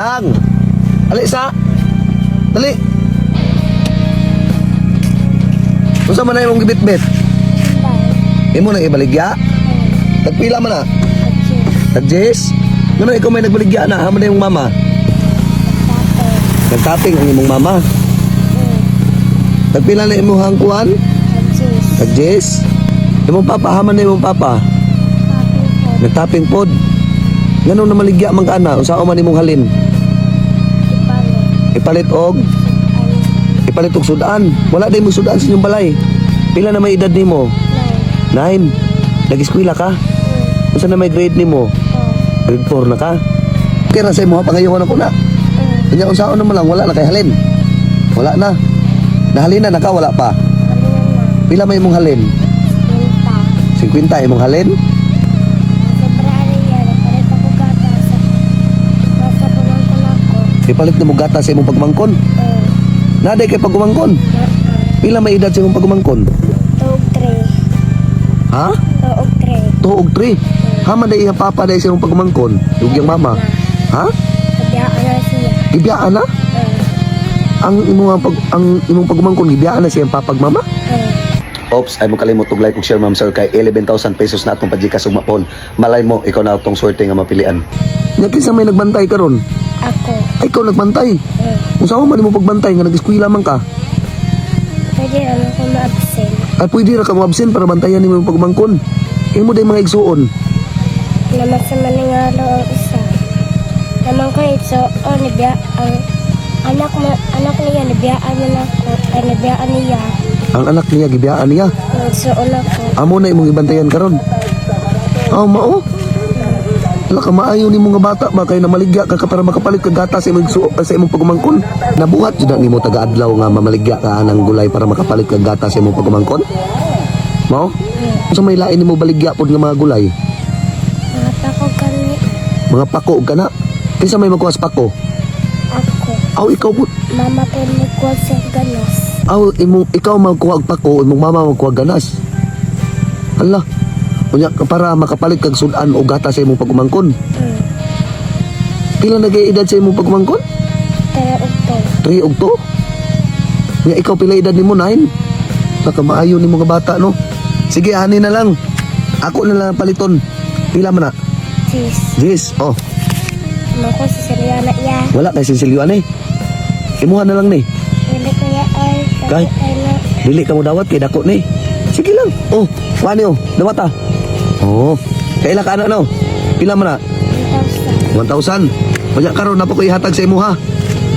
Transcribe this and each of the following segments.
Dang. Ali sa. Dali. Unsa man na imong gibit-bit? Imo nang ibaligya? Tagpila man na? Tag-Jess? Ngano ikaw may nagbaligya na? Hama na yung mama? Nagtapping ang imong mama? Tagpila na imong hangkuan? Tag-Jess? Imong papa, hama na imong papa? Nagtapping pod? Ngano na maligya man ka na? Unsa man imong halin? Ipalit og? Ipalit og sudan. Wala day mo sudan sa inyong balay. Pila na may edad nimo? Nine. Nag-eskwela ka? Unsa na may grade nimo? Grade 4 na ka? Kira sa imo pangayon ako na. Kanya unsaon naman lang wala na kay halin. Wala na. Nahalina na ka wala pa. Pila may imong halin? 50 imong halin? Ipalit na mo gata sa imong pagmangkon. Naday kay pagumangkon. Pila may edad sa imong pagumangkon? Ha? Tuog 3. Hama na iya papa day sa imong pagumangkon. Yung yung mama. Ha? Gibiyaan na? Ang imong pag ang imong pagumangkon gibiyaan na siyang papag mama? Ops, ay mo kalimot og like ug share ma'am sir kay 11,000 pesos na atong pajikas ug mapon. Malay mo ikaw na atong swerte nga mapilian. Nya kinsa may nagbantay karon? Ako. Ay ikaw nagbantay. Unsa man mo pagbantay nga nag-eskwela man ka? Pwede ano ko ma-absent. Ay pwede ra ka mo absent para bantayan nimo yung pagmangkon. Imo day mga igsuon. Naman sa maningalo ang isa. Naman ko ito, oh, nibiya, ang anak mo, anak niya, nabiyaan niya ako, ay nabiyaan niya. Ang anak niya gibiyaan niya. Nagsuon ako. Amo na imong ibantayan karon. Aw mao. Wala ka maayo nimo nga bata ba kay namaligya ka, ka para makapalit ka gata sa imong igsuon sa imong pagumangkon. Nabuhat jud nimo taga-adlaw nga mamaligya ka anang gulay para makapalit ka gata sa imong pagumangkon. Mao? Unsa may lain nimo baligya pod nga mga gulay? Mga tako kami, Mga pako kana. Kinsa may magkuwas pako? ako. Aw ikaw po. Mama ko nagkuha sa ganas. Aw imong ikaw magkuha pako, imong mama magkuha ganas. Hala. Unya para makapalit kag sudan o gata sa imong pagumangkon. Hmm. Pila na edad sa imong pagumangkon? Tara ugto. 3 og 2. Nya ikaw pila edad nimo 9. Baka maayo nimo nga bata no. Sige ani na lang. Ako na lang ang paliton. Pila man na? Sis. Yes. Oh, Naman ko sa Siliana iya. wala kay sinsilyoan eh. Imuha na lang ni. Hindi ko ya ay. Kay? Dili ka mo dawat kay dako ni. Sige lang. Oh, wani oh, dawat Oh, kaila ka na no? Pila man na? 1,000. 1,000. Kaya karon na po ko ihatag sa imo ha.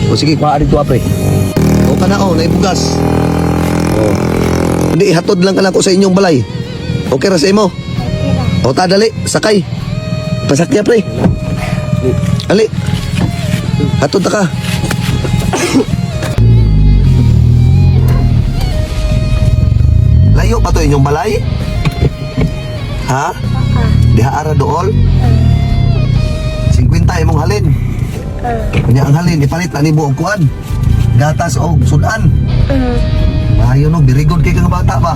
O sige, kuha dito apre. O kana o, naibugas. O. Hindi, ihatod lang ka na ko sa inyong balay. Okay ra sa imo. Okay. O ta, dali, sakay. Pasakya pre. Ali. Hatod ta ka. Layo pa to inyong balay? Ha? Ah. Diha ara dool? 50 imong halin. Ah. Kanya ang halin, ipalit na ni buong kuan. Gatas o sudan. Maayo no, birigod kay kang bata ba?